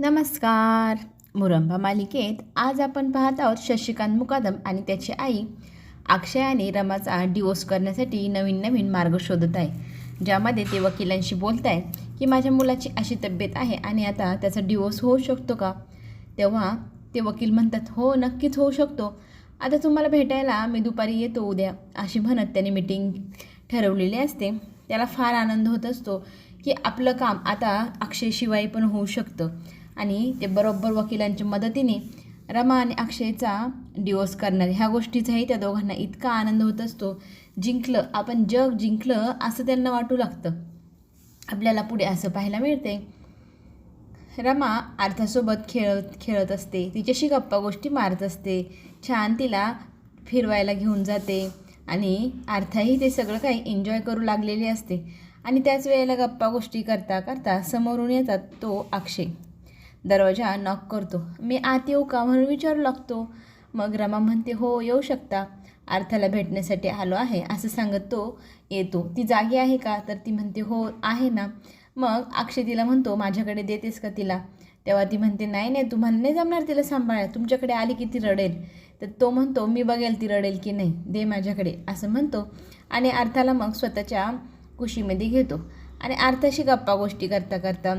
नमस्कार. मुरंबा मालिकेत आज आपण पाहत आहोत शशिकांत मुकादम आणि त्याची आई अक्षय आणि रमाचा डिवोर्स करण्यासाठी नवीन नवीन मार्ग शोधत आहे. ज्यामध्ये ते वकिलांशी बोलत आहे की माझ्या मुलाची अशी तब्येत आहे आणि आता त्याचा डिवोर्स होऊ शकतो का? तेव्हा ते वकील म्हणतात हो नक्कीच होऊ शकतो. आता तुम्हाला भेटायला मी दुपारी येतो उद्या अशी म्हणत त्याने मिटिंग ठरवलेली असते. त्याला फार आनंद होत असतो की आपलं काम आता अक्षयशिवाय पण होऊ शकतं. आणि ते बरोबर वकिलांच्या मदतीने रमा आणि अक्षयचा डिवोर्स करणार. ह्या गोष्टीचाही त्या दोघांना इतका आनंद होत असतो. जिंकलं आपण जग जिंकलं असं त्यांना वाटू लागतं. आपल्याला पुढे असं पाहायला मिळते रमा अर्थासोबत खेळत खेळत असते. तिच्याशी गप्पा गोष्टी मारत असते. छान तिला फिरवायला घेऊन जाते. आणि अर्थाही ते सगळं काही एन्जॉय करू लागलेली असते. आणि त्याच वेळेला गप्पा गोष्टी करता करता समोरून येतात तो अक्षय. दरवाजा नॉक करतो. मी आत येऊ का म्हणून विचारू लागतो. मग रमा म्हणते हो येऊ शकता. अर्थाला भेटण्यासाठी आलो आहे असं सांगत तो येतो. ती जागी आहे का? तर ती म्हणते हो आहे ना. मग अक्षय तिला म्हणतो माझ्याकडे देतेस का तिला? तेव्हा ती म्हणते नाही नाही तुम्हाला नाही जमणार तिला सांभाळा तुमच्याकडे आली की ती रडेल. तर तो म्हणतो मी बघेल ती रडेल की नाही. दे माझ्याकडे असं म्हणतो. आणि अर्थाला मग स्वतःच्या कुशीमध्ये घेतो. आणि अर्थाशी गप्पा गोष्टी करता करता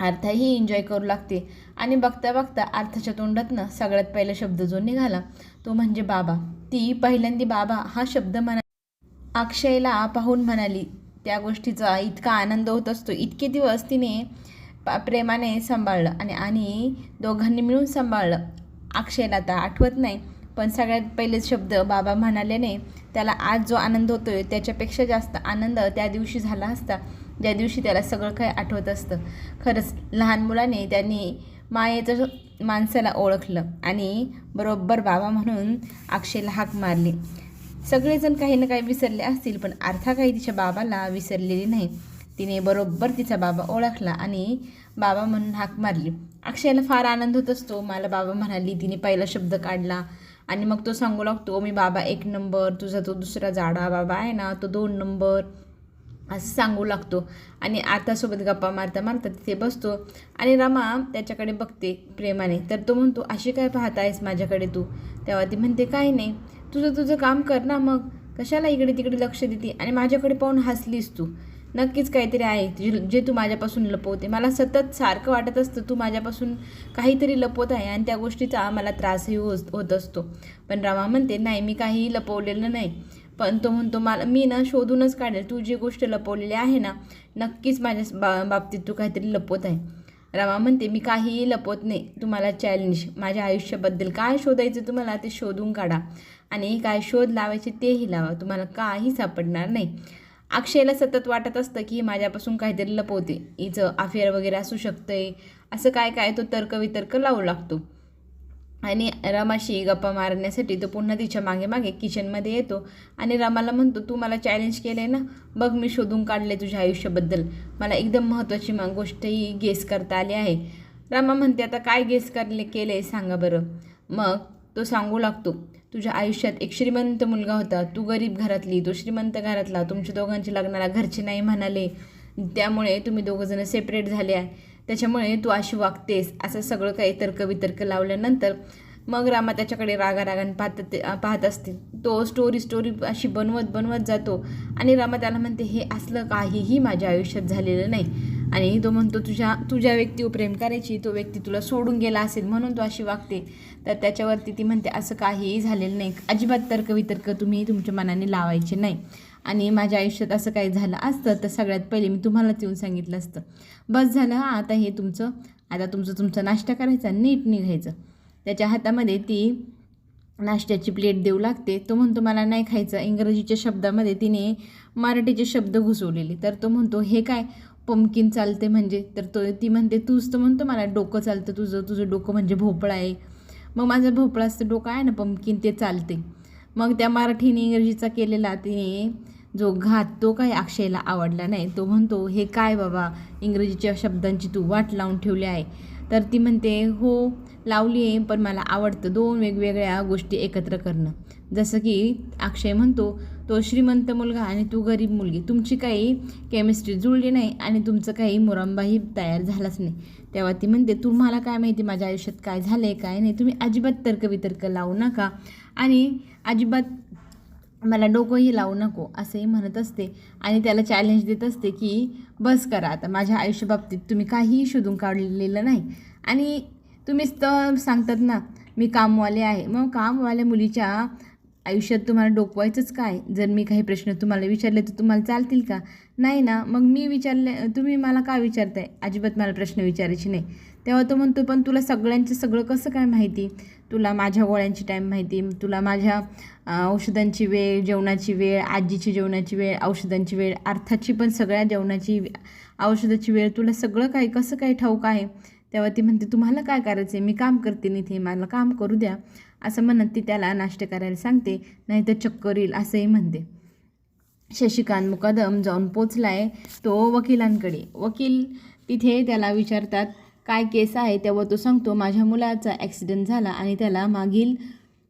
अर्थाही एन्जॉय करू लागते. आणि बघता बघता अर्थाच्या तोंडातनं सगळ्यात पहिला शब्द जो निघाला तो म्हणजे बाबा. ती पहिल्यांदी बाबा हा शब्द म्हणा अक्षयला पाहून म्हणाली त्या गोष्टीचा इतका आनंद होत असतो. इतके दिवस तिने पा प्रेमाने सांभाळलं आणि आणि दोघांनी मिळून सांभाळलं. अक्षयला आता आठवत नाही पण सगळ्यात पहिले शब्द बाबा म्हणाल्याने त्याला आज जो आनंद होतोय त्याच्यापेक्षा जास्त आनंद त्या दिवशी झाला असता. ज्या दिवशी त्याला सगळं काही आठवत असतं. खरंच लहान मुलाने त्यांनी मायेचं माणसाला ओळखलं आणि बरोबर बाबा म्हणून अक्षयला हाक मारली. सगळेजण काही ना काही विसरले असतील पण अर्था काही तिच्या बाबाला विसरलेली नाही. तिने बरोबर तिचा बाबा ओळखला आणि बाबा म्हणून हाक मारली. अक्षयला फार आनंद होत असतो. मला बाबा म्हणाली तिने पहिला शब्द काढला आणि मग तो सांगू लागतो मी बाबा एक नंबर तुझा तो दुसरा जाडा बाबा आहे ना तो दोन नंबर असं सांगू लागतो. आणि आतासोबत गप्पा मारता मारता तिथे बसतो. आणि रमा त्याच्याकडे बघते प्रेमाने. तर तो म्हणतो अशी काय पाहत आहेस माझ्याकडे तू? तेव्हा ती म्हणते काय नाही. तुझं तुझं काम कर ना मग. कशाला इकडे तिकडे लक्ष देते? आणि माझ्याकडे पाहून हसलीस तू. नक्कीच काहीतरी आहे जे जे तू माझ्यापासून लपवते. मला सतत सारखं वाटत असतं तू माझ्यापासून काहीतरी लपवत आहे आणि त्या गोष्टीचा मला त्रासही होत होत असतो. पण रमा म्हणते नाही मी काहीही लपवलेलं नाही. पण तो म्हणतो मला मी ना शोधूनच काढेल. तू जी गोष्ट लपवलेली आहे ना नक्कीच माझ्या बा बाबतीत तू काहीतरी लपवत आहे. रामा म्हणते मी काहीही लपवत नाही. तुम्हाला चॅलेंज माझ्या आयुष्याबद्दल काय शोधायचं तुम्हाला ते शोधून काढा. आणि काय शोध लावायचे तेही लावा. तुम्हाला काही सापडणार नाही. अक्षयला सतत वाटत असतं की माझ्यापासून काहीतरी लपवते. हिचं अफेअर वगैरे असू शकतंय. असं काय काय तो तर्कवितर्क लावू लागतो. आणि रमाशी गप्पा मारण्यासाठी तो पुन्हा तिच्यामागे मागे किचनमध्ये येतो. आणि रमाला म्हणतो तू मला चॅलेंज केलं आहे ना बघ मी शोधून काढले तुझ्या आयुष्याबद्दल. मला एकदम महत्त्वाची मा गोष्टही गेस करता आली आहे. रमा म्हणते आता काय गेस करले केलं आहे सांगा बरं. मग तो सांगू लागतो तुझ्या आयुष्यात एक श्रीमंत मुलगा होता. तू गरीब घरातली तो श्रीमंत घरातला. तुमच्या दोघांच्या लग्नाला घरचे नाही म्हणाले. त्यामुळे तुम्ही दोघंजणं सेपरेट झाले आहे. त्याच्यामुळे तू अशी वागतेस असं सगळं काही तर्कवितर्क लावल्यानंतर मग रामा त्याच्याकडे रागारागाने पाहत ते पाहत असते तो स्टोरी स्टोरी अशी बनवत बनवत जातो आणि रामा त्याला म्हणते हे असलं काहीही माझ्या आयुष्यात झालेलं नाही. आणि तो म्हणतो तुझ्या तुझ्या व्यक्तीवर प्रेम करायची तो व्यक्ती तुला सोडून गेला असेल म्हणून तू अशी वागते. तर त्याच्यावरती ती म्हणते असं काहीही झालेलं नाही. अजिबात तर्कवितर्क तुम्ही तुमच्या मनाने लावायचे नाही. आणि माझ्या आयुष्यात असं काही झालं असतं तर सगळ्यात पहिले मी तुम्हालाच येऊन सांगितलं असतं. बस झालं हां आता हे तुमचं आता तुमचं तुमचा नाश्ता करायचा नीट निघायचं. त्याच्या हातामध्ये ती नाश्त्याची प्लेट देऊ लागते. तो म्हणतो मला नाही खायचं. इंग्रजीच्या शब्दामध्ये तिने मराठीचे शब्द घुसवलेले. तर तो म्हणतो हे काय? पमकिन चालते म्हणजे? तर तो ती म्हणते तूच तर म्हणतो मला डोकं चालतं तुझं तुझं डोकं म्हणजे भोपळा आहे. मग माझं भोपळाचं डोकं आहे ना पंपकिन ते चालते. मग त्या मराठीने इंग्रजीचा केलेला तिने जो घात तो काही अक्षयला आवडला नाही. तो म्हणतो हे काय बाबा इंग्रजीच्या शब्दांची तू वाट लावून ठेवली आहे. तर ती म्हणते हो लावली आहे पण मला आवडतं दोन वेगवेगळ्या गोष्टी एकत्र करणं. जसं की अक्षय म्हणतो तो श्रीमंत मुलगा आणि तू गरीब मुलगी. तुमची काही केमिस्ट्री जुळली नाही आणि तुमचं काही मुरंबाही तयार झालाच नाही. तेव्हा ती म्हणते तुम्हाला काय माहिती माझ्या आयुष्यात काय झालं आहे काय नाही. तुम्ही अजिबात तर्कवितर्क लावू नका आणि अजिबात मला डोकंही लावू नको असंही म्हणत असते आणि त्याला चॅलेंज देत असते की बस करा आता माझ्या आयुष्याबाबतीत तुम्ही काहीही शोधून काढलेलं नाही. आणि तुम्हीच तर सांगतात ना मी कामवाले आहे. मग कामवाल्या मुलीच्या आयुष्यात तुम्हाला डोकवायचंच काय? जर मी काही प्रश्न तुम्हाला विचारले तर तुम्हाला चालतील का? नाही ना मग मी विचारले तुम्ही मला का विचारताय? अजिबात मला प्रश्न विचारायचे नाही. तेव्हा तो म्हणतो पण तुला सगळ्यांचं सगळं कसं काय माहिती? तुला माझ्या गोळ्यांची टाईम माहिती तुला माझ्या औषधांची वेळ जेवणाची वेळ आजीची जेवणाची वेळ औषधांची वेळ अर्थाची पण सगळ्या जेवणाची औषधाची वेळ तुला सगळं काय कसं काय ठाऊक आहे? तेव्हा ती म्हणते तुम्हाला काय करायचं आहे मी काम करते नाही इथे मला काम करू द्या. असं म्हणत ती त्याला नाश्ता करायला सांगते नाही तर चक्कर येईल असंही म्हणते. शशिकांत मुकादम जाऊन पोचलाय तो वकिलांकडे. वकील तिथे त्याला विचारतात काय केस आहे? तेव्हा तो सांगतो माझ्या मुलाचा ॲक्सिडेंट झाला आणि त्याला मागील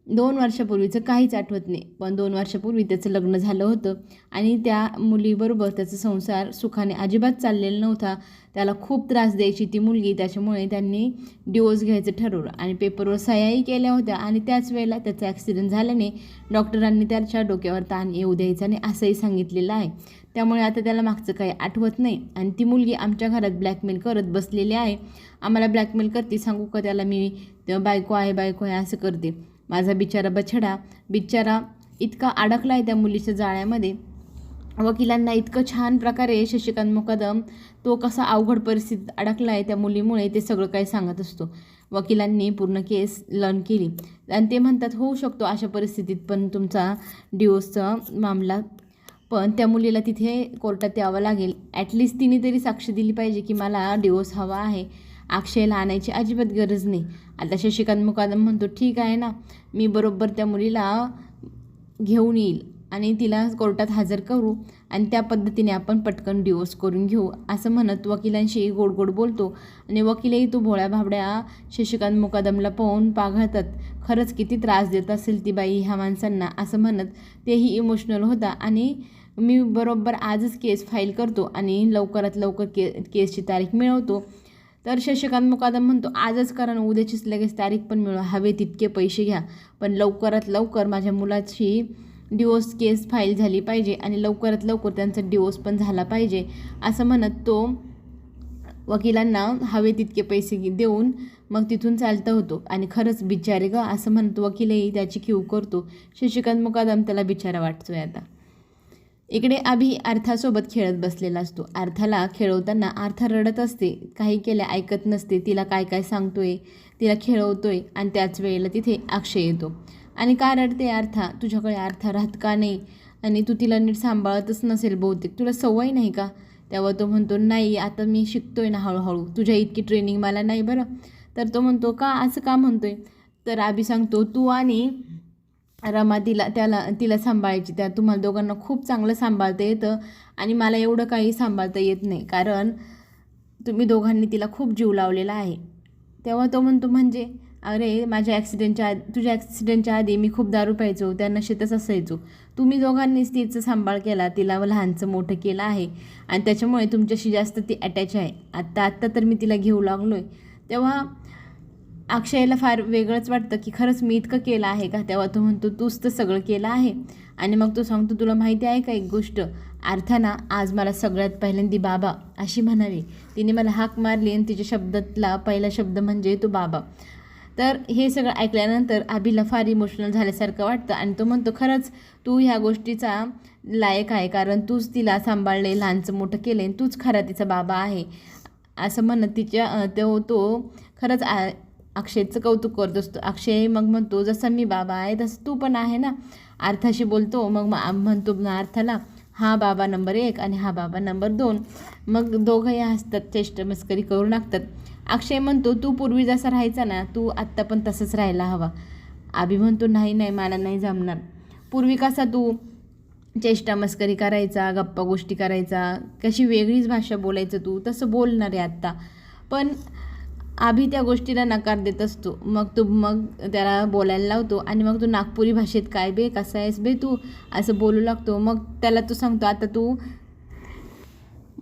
दोन वर्षापूर्वीचं काहीच आठवत नाही. पण दोन वर्षापूर्वी त्याचं लग्न झालं होतं आणि त्या मुलीबरोबर त्याचा संसार सुखाने अजिबात चाललेला नव्हता. त्याला खूप त्रास द्यायची ती मुलगी त्याच्यामुळे त्यांनी डिवोर्स घ्यायचं ठरवलं आणि पेपरवर सह्याही केल्या होत्या आणि त्याच वेळेला त्याचा ॲक्सिडेंट झाल्याने डॉक्टरांनी त्याच्या डोक्यावर ताण येऊ द्यायचा आणि असंही सांगितलेलं आहे. त्यामुळे आता त्याला मागचं काही आठवत नाही आणि ती मुलगी आमच्या घरात ब्लॅकमेल करत बसलेली आहे. आम्हाला ब्लॅकमेल करते सांगू का त्याला मी बायको आहे बायको आहे असं करते. माझा बिचारा बछडा बिचारा इतका अडकला आहे त्या मुलीच्या जाळ्यामध्ये. वकिलांना इतकं छान प्रकारे शशिकांत मुकदम तो कसा अवघड परिस्थितीत अडकला आहे त्या मुलीमुळे ते सगळं काही सांगत असतो. वकिलांनी पूर्ण केस लर्न केली. आणि ते म्हणतात होऊ शकतो अशा परिस्थितीत पण तुमचा डिवोर्सचा मामला पण त्या मुलीला तिथे कोर्टात यावं लागेल. ॲटलिस्ट तिने तरी साक्ष दिली पाहिजे की मला डिवोर्स हवा आहे. अक्षयला आणायची अजिबात गरज नाही. आता शशिकांत मुकादम म्हणतो ठीक आहे ना मी बरोबर त्या मुलीला घेऊन येईल आणि तिला कोर्टात हजर करू आणि त्या पद्धतीने आपण पटकन डिवोर्स करून घेऊ असं म्हणत वकिलांशी गोड गोड बोलतो. आणि वकीलही तो भोळ्या भाबड्या शशिकांत मुकादमला पाहून पाघळतात खरंच किती त्रास देत असेल ती बाई ह्या माणसांना असं म्हणत तेही इमोशनल होता. आणि मी बरोबर आजच केस फाईल करतो आणि लवकरात लवकर के केसची तारीख मिळवतो. तर शशिकांत मुकादम म्हणतो आजच करा ना उद्याचीच लगेच तारीख पण मिळवा. हवे तितके पैसे घ्या पण लवकरात लवकर माझ्या मुलाची डिवोर्स केस फाईल झाली पाहिजे आणि लवकरात लवकर त्यांचा डिवोर्स पण झाला पाहिजे. असं म्हणत तो वकिलांना हवे तितके पैसे घे- देऊन मग तिथून चालता होतो. आणि खरंच बिचारे ग असं म्हणतो वकीलही त्याची क्यू करतो. शशिकांत मुकादम त्याला बिचारा वाटतोय आता. इकडे अभि अर्थासोबत खेळत बसलेला असतो. अर्थाला खेळवताना अर्था रडत असते. काही केल्या ऐकत नसते. तिला काय काय सांगतोय? तिला खेळवतोय आणि त्याच वेळेला तिथे अक्षय येतो. आणि का रडते अर्था तुझ्याकडे अर्था राहत का नाही? आणि तू तिला नीट सांभाळतच नसेल बहुतेक. तुला सवय नाही का? तेव्हा तो म्हणतो नाही आता मी शिकतोय ना हळूहळू. तुझ्या इतकी ट्रेनिंग मला नाही बरं. तर तो म्हणतो का? असं का म्हणतोय? तर आभी सांगतो तू आणि रमा तिला त्याला तिला सांभाळायची. त्या तुम्हाला दोघांना खूप चांगलं सांभाळता येतं आणि मला एवढं काही सांभाळता येत नाही. कारण तुम्ही दोघांनी तिला खूप जीव लावलेला आहे. तेव्हा तो म्हणतो म्हणजे अरे माझ्या ॲक्सिडेंटच्या आधी तुझ्या ॲक्सिडेंटच्या आधी मी खूप दारू प्यायचो त्या नशेतच असायचो. तुम्ही दोघांनीच तिचं सांभाळ केला तिला लहानचं मोठं केलं आहे आणि त्याच्यामुळे तुमच्याशी जास्त ती अटॅच आहे. आत्ता आत्ता तर मी तिला घेऊ लागलो आहे तेव्हा अक्षयला फार वेगळंच वाटतं की खरंच मी इतकं केलं आहे का? तेव्हा तो म्हणतो तूच तर सगळं केलं आहे. आणि मग तो सांगतो तुला माहिती आहे का एक गोष्ट? अर्थाना आज मला सगळ्यात पहिल्यांदी बाबा अशी म्हणाली. तिने मला हाक मारली आणि तिच्या शब्दातला पहिला शब्द म्हणजे तो बाबा. तर हे सगळं ऐकल्यानंतर अभिला फार इमोशनल झाल्यासारखं वाटतं आणि तो म्हणतो खरंच तू ह्या गोष्टीचा लायक आहे कारण तूच तिला सांभाळले लहानचं मोठं केलं आणि तूच खरा तिचा बाबा आहे. असं म्हणत तिच्या तो तो खरंच आ अक्षयचं कौतुक करत असतो. अक्षय मग म्हणतो जसं मी बाबा आहे तसं तू पण आहे ना. अर्थाशी बोलतो मग म्हणतो अर्थाला हा बाबा नंबर एक आणि हा बाबा नंबर दोन. मग दोघंही हसतात चेष्ट मस्करी करू लागतात. अक्षय म्हणतो तू पूर्वी जसा राहायचा ना तू आत्ता पण तसंच राहायला हवा. आबी म्हणतो नाही नाही मला नाही जमणार. पूर्वी कसा तू चेष्टा मस्करी करायचा गप्पा गोष्टी करायचा कशी वेगळीच भाषा बोलायचं तू तसं बोलणार आहे आत्ता. पण आभी त्या गोष्टीला नकार देत असतो. मग तू मग त्याला बोलायला लावतो आणि मग तू नागपुरी भाषेत काय बे कसा आहेस बे तू? असं बोलू लागतो. मग त्याला तू सांगतो आता तू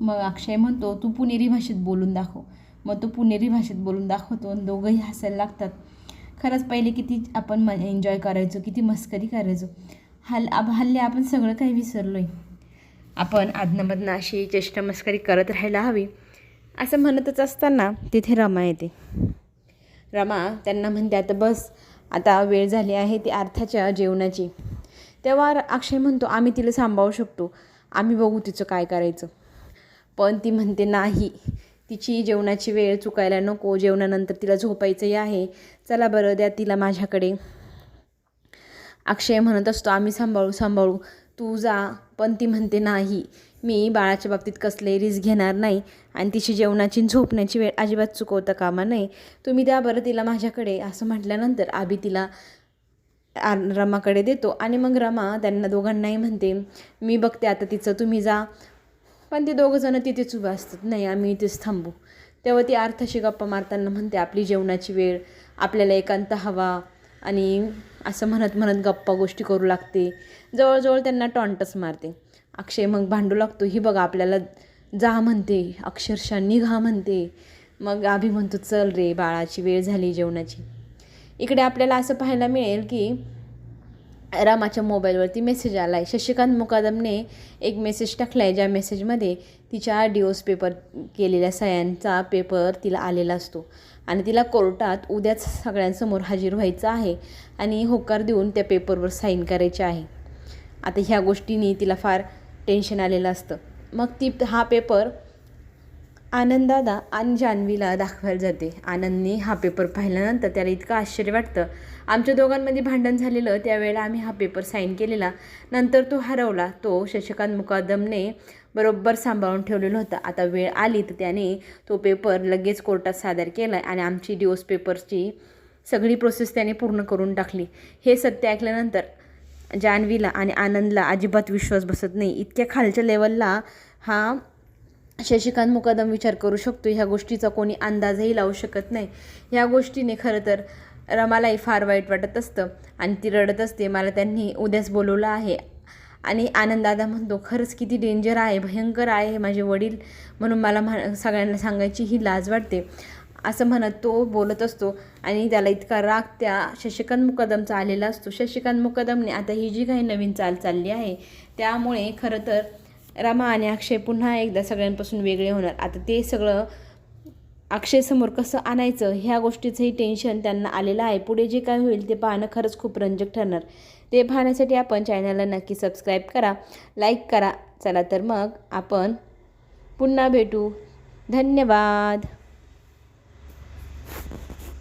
मग अक्षय म्हणतो तू पुणेरी भाषेत बोलून दाखव. मग तो पुणेरी भाषेत बोलून दाखवतो आणि दोघंही हसायला लागतात. खरंच पहिले किती आपण म एन्जॉय करायचो किती मस्करी करायचो. हल अब हल्ली आपण सगळं काही विसरलो आहे आपण आदनामधनं अशी चेष्टा मस्करी करत राहायला हवी. असं म्हणतच असताना तिथे रमा येते. रमा त्यांना म्हणते आता बस आता वेळ झाली आहे ती अर्थाच्या जेवणाची. तेव्हा अक्षय म्हणतो आम्ही तिला सांभाळू शकतो. आम्ही बघू तिचं काय करायचं. पण ती म्हणते नाही तिची जेवणाची वेळ चुकायला नको. जेवणानंतर तिला झोपायचंही आहे. चला बरं द्या तिला माझ्याकडे. अक्षय म्हणत असतो आम्ही सांभाळू सांभाळू. तू जा पण ती म्हणते नाही. मी बाळाच्या बाबतीत कसले रिस्क घेणार नाही आणि तिची जेवणाची झोपण्याची वेळ अजिबात चुकवता कामा नाही तुम्ही द्या बरं तिला माझ्याकडे असं म्हटल्यानंतर आबी तिला रमाकडे देतो. आणि मग रमा त्यांना दोघांनाही म्हणते मी बघते आता तिचं तुम्ही जा. पण ते दोघंजणं तिथेच उभं असतात. नाही आम्ही इथेच थांबू. तेव्हा ती अर्थाशी गप्पा मारताना म्हणते आपली जेवणाची वेळ आपल्याला एकांत हवा. आणि असं म्हणत म्हणत गप्पा गोष्टी करू लागते. जवळजवळ त्यांना टॉन्टच मारते. अक्षय मग भांडू लागतो. ही बघा आपल्याला जा म्हणते. अक्षरशः निघा म्हणते. मग आभी म्हणतो चल रे बाळाची वेळ झाली जेवणाची. इकडे आपल्याला असं पाहायला मिळेल की रामाच्या मोबाईलवरती मेसेज आला आहे शशिकांत मुकादमने एक मेसेज टाकला आहे ज्या मेसेजमध्ये तिच्या डिओस पेपर केलेल्या सह्यांचा पेपर तिला आलेला असतो. आणि तिला कोर्टात उद्याच सगळ्यांसमोर हजर व्हायचं आहे आणि होकार देऊन त्या पेपरवर साईन करायचे आहे. आता ह्या गोष्टींनी तिला फार टेन्शन आलेलं असतं. मग ती हा पेपर आनंदादा आणि जान्हवीला दाखवायला जाते. आनंदने हा पेपर पाहिल्यानंतर त्याला इतकं आश्चर्य वाटतं. आमच्या दोघांमध्ये भांडण झालेलं त्यावेळेला आम्ही हा पेपर साईन केलेला. नंतर तो हरवला. तो शशिकांत मुकादमने बरोबर सांभाळून ठेवलेलं होतं. आता वेळ आली तर त्याने तो पेपर लगेच कोर्टात सादर केला आणि आमची डिओस पेपर्सची सगळी प्रोसेस त्याने पूर्ण करून टाकली. हे सत्य ऐकल्यानंतर जान्हवीला आणि आनंदला अजिबात विश्वास बसत नाही. इतक्या खालच्या लेवलला हा शशिकांत मुकादम विचार करू शकतो. ह्या गोष्टीचा कोणी अंदाजही लावू शकत नाही. ह्या गोष्टीने खरं तर रमालाही फार वाईट वाटत असतं आणि ती रडत असते. मला त्यांनी उद्याच बोलवलं आहे. आणि आनंददादा म्हणतो खरंच किती डेंजर आहे भयंकर आहे हे माझे वडील म्हणून मला म्हण सगळ्यांना सांगायची ही लाज वाटते. असं म्हणत तो बोलत असतो आणि त्याला इतका राग त्या शशिकांत मुकदमचा आलेला असतो. शशिकांत मुकदमने आता ही जी काही नवीन चाल चालली आहे त्यामुळे खरं तर रमा आणि अक्षय पुन्हा एकदा सगळ्यांपासून वेगळे होणार. आता ते सगळं अक्षयसमोर कसं आणायचं ह्या गोष्टीचंही टेन्शन त्यांना आलेलं आहे. पुढे जे काय होईल ते पाहणं खरंच खूप रंजक ठरणार. ते पाहण्यासाठी आपण चॅनलला नक्की सबस्क्राईब करा लाईक करा. चला तर मग आपण पुन्हा भेटू. धन्यवाद.